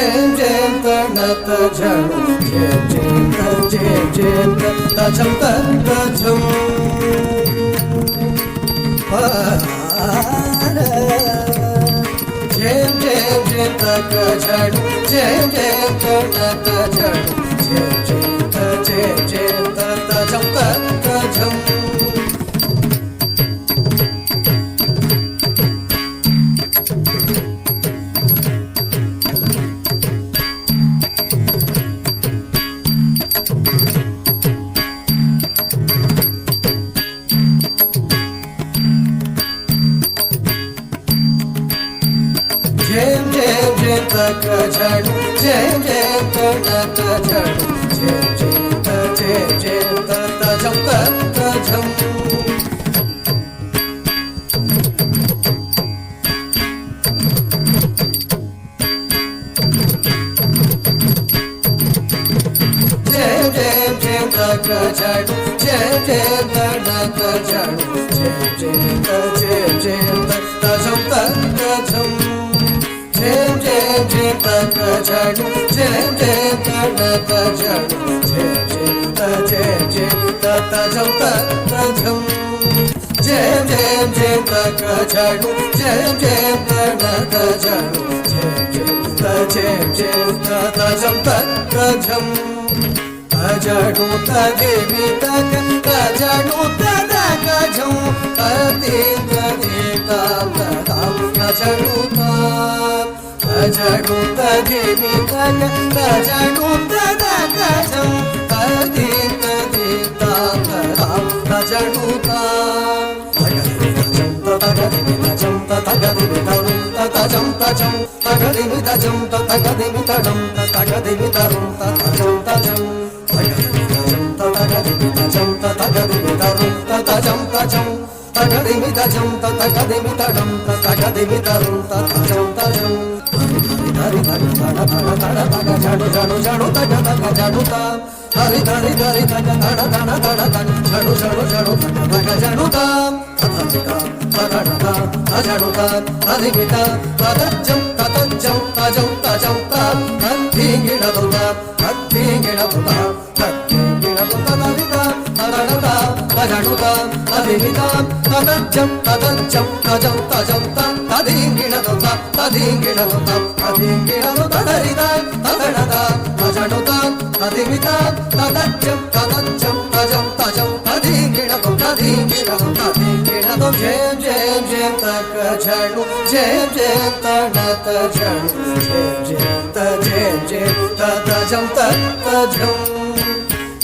జయ జయం తణత జణు జయ జయం జయ జయం జయం త తజం తజం జయ జయ జయం తక జయ జయం జయం తణత జయ జయ तनक झड जय जय तनक झड जय जय जय जय तत झम तत झम जय जय जय तनक झड जय जय तनक झड जय जय तत జడు జయం జయం తక జడు జయం జయం త జయం జయం త తజం తజం జయం జయం జయం తక జడు జయం జయం తక జడు జయం జయం త జయం జయం త తజం తజం అజడు తదేవి తగ అజడు తదగ జం అతీంద్ర దేతాం తదాం అజడు తదేవి తగ అజడు తదగ జం అతీంద్ర దేతాం తదాం అజడు తగదిమి తగదిమి తజం తజం తగదిమి తజం తగదిమి తడం తగదిమి తరం తజం తజం తగదిమి తజం తగదిమి తరం తజం తజం తగదిమి తజం తగదిమి తడం తగదిమి తరం తజం తజం హరి హరి తడ తడ తడ తగ జడు జడు జడు తగ తగ జడు త హరి హరి హరి తగ తడ తడ తడ తగ జడు జడు జడు తగ తగ జడు త తథమిక తగడత తజడుత తదిమిత తదజ్జం తతజ్జం తజం తజం త తద్ధిగిడదుత తద్ధిగిడదుత తద్ధిగిడదుత తదిత తదడత తజడుత తదిమిత తదజ్జం తతజ్జం తజం తజం త తదిగిడదుత తదిగిడదుత తదిగిడదుత తదరిత తదడత తజడుత తదిమిత తదజ్జం తతజ్జం తజం తజం తదిగిడదు తదిగిడదు తదిగిడదు జయం జయం జయం తక జడు జయం జయం తడత జడు జయం జయం త